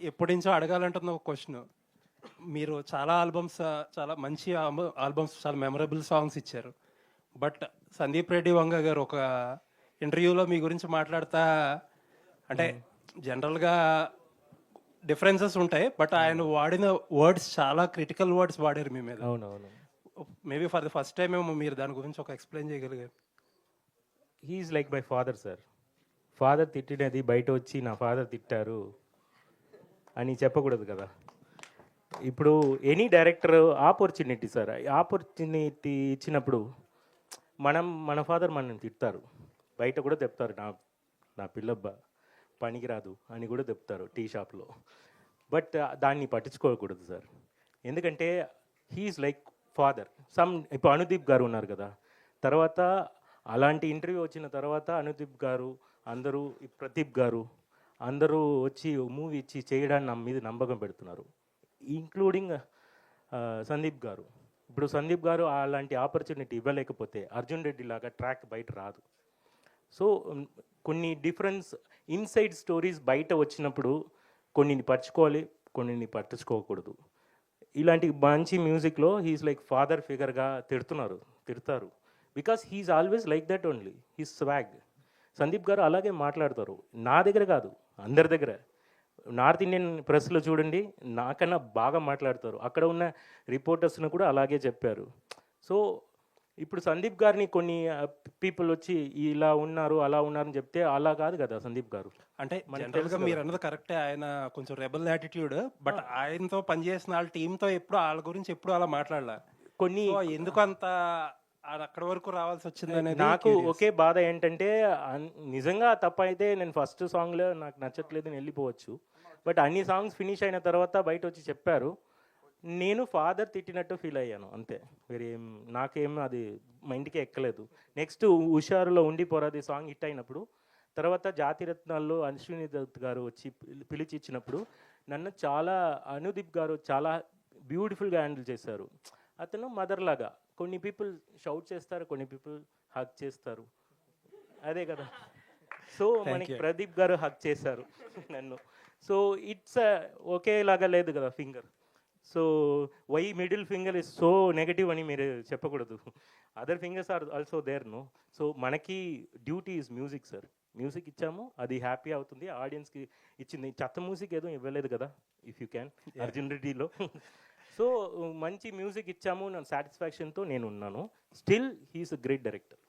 ఎప్పటి నుంచో అడగాలంటున్న ఒక క్వశ్చన్ మీరు చాలా ఆల్బమ్స్ చాలా మంచి ఆల్బమ్స్ చాలా మెమరబుల్ సాంగ్స్ ఇచ్చారు. బట్ సందీప్ రెడ్డి వంగ గారు ఒక ఇంటర్వ్యూలో మీ గురించి మాట్లాడతా అంటే జనరల్గా డిఫరెన్సెస్ ఉంటాయి బట్ ఆయన వాడిన వర్డ్స్ చాలా క్రిటికల్ వర్డ్స్ వాడారు మీ మీద. అవునవును. Maybe for the first time ఏమో మీరు దాని గురించి ఒక ఎక్స్ప్లెయిన్ చేయగలిగారు. He's like my father sir father తిట్టినది బయట వచ్చి నా ఫాదర్ తిట్టారు. అని చెప్పకూడదు కదా. ఇప్పుడు any director opportunity sir opportunity ఇచ్చినప్పుడు మనం మన ఫాదర్ మనల్ని తిడతారు. బయట కూడా చెప్తారు నా నా పిల్లబ్బ పనికిరాదు అని కూడా చెప్తారు టీ షాప్లో బట్ దాన్ని పట్టించుకోకూడదు సార్ ఎందుకంటే he is like father some ఇప్పుడు అనుదీప్ గారు ఉన్నారు కదా. తర్వాత అలాంటి ఇంటర్వ్యూ వచ్చిన తర్వాత అనుదీప్ గారు అందరూ ప్రదీప్ గారు అందరూ వచ్చి మూవీ ఇచ్చి చేయడానికి నా మీద నమ్మకం పెడుతున్నారు. ఇంక్లూడింగ్ సందీప్ గారు. ఇప్పుడు సందీప్ గారు అలాంటి ఆపర్చునిటీ ఇవ్వలేకపోతే అర్జున్ రెడ్డి లాగా ట్రాక్ బయట రాదు. సో కొన్ని డిఫరెన్స్ ఇన్సైడ్ స్టోరీస్ బయట వచ్చినప్పుడు కొన్నిని పరచుకోవాలి కొన్నిని పట్టించుకోకూడదు. ఇలాంటి మంచి మ్యూజిక్లో హీస్ లైక్ ఫాదర్ ఫిగర్గా తిడుతున్నారు తిడతారు. Because he's always like that only he swag Sandeep గారు అలాగే మాట్లాడతారు. నా దగ్గర కాదు. అందరి దగ్గర. నార్త్ ఇండియన్ ప్రెస్లో చూడండి నాకన్నా బాగా మాట్లాడతారు. అక్కడ ఉన్న రిపోర్టర్స్ను కూడా అలాగే చెప్పారు. సో ఇప్పుడు సందీప్ గారిని కొన్ని పీపుల్ వచ్చి ఇలా ఉన్నారు అలా ఉన్నారని చెప్తే అలా కాదు కదా సందీప్ గారు. అంటే మనకి జనరల్గా తెలుసు మీరు అన్నది కరెక్టే. ఆయన కొంచెం రెబల్ యాటిట్యూడ్ బట్ ఆయనతో పనిచేసిన వాళ్ళ టీమ్తో ఎప్పుడు వాళ్ళ గురించి ఎప్పుడు అలా మాట్లాడలే? కొన్ని ఎందుకు అంత అక్కడి వరకు రావాల్సి వచ్చింది అనేది నాకు ఒకే బాధ ఏంటంటే నిజంగా తప్ప అయితే నేను ఫస్ట్ సాంగ్లో నాకు నచ్చట్లేదు నేను వెళ్ళిపోవచ్చు. బట్ అన్ని సాంగ్స్ ఫినిష్ అయిన తర్వాత బయట వచ్చి చెప్పారు. నేను ఫాదర్ తిట్టినట్టు ఫీల్ అయ్యాను అంతే. వేరే ఏం నాకేం అది మైండ్కే ఎక్కలేదు. నెక్స్ట్ హుషారులో ఉండి పోరాది సాంగ్ హిట్ అయినప్పుడు. తర్వాత జాతిరత్నాల్లో అశ్విని దత్ గారు వచ్చి పిలి- పిలిచి ఇచ్చినప్పుడు నన్ను చాలా అనుదీప్ గారు చాలా బ్యూటిఫుల్గా హ్యాండిల్ చేశారు. అతను మదర్ లాగా. కొన్ని పీపుల్ షౌట్ చేస్తారు కొన్ని పీపుల్ హక్ చేస్తారు. అదే కదా. సో మనకి ప్రదీప్ గారు హక్ చేశారు నన్ను. సో ఇట్స్ ఒకేలాగా లేదు కదా finger so why middle finger is so negative అని మీరు చెప్పకూడదు. Other fingers are also there no so మనకి duty is music sir music ఇచ్చాము అది హ్యాపీ అవుతుంది. ఆడియన్స్కి ఇచ్చింది. చెత్త మ్యూజిక్ ఏదో ఇవ్వలేదు కదా ఇఫ్ యూ క్యాన్ అర్జున్ రెడ్డిలో సో మంచి మ్యూజిక్ ఇచ్చాము నా సాటిస్ఫాక్షన్తో నేను ఉన్నాను still he's a great director.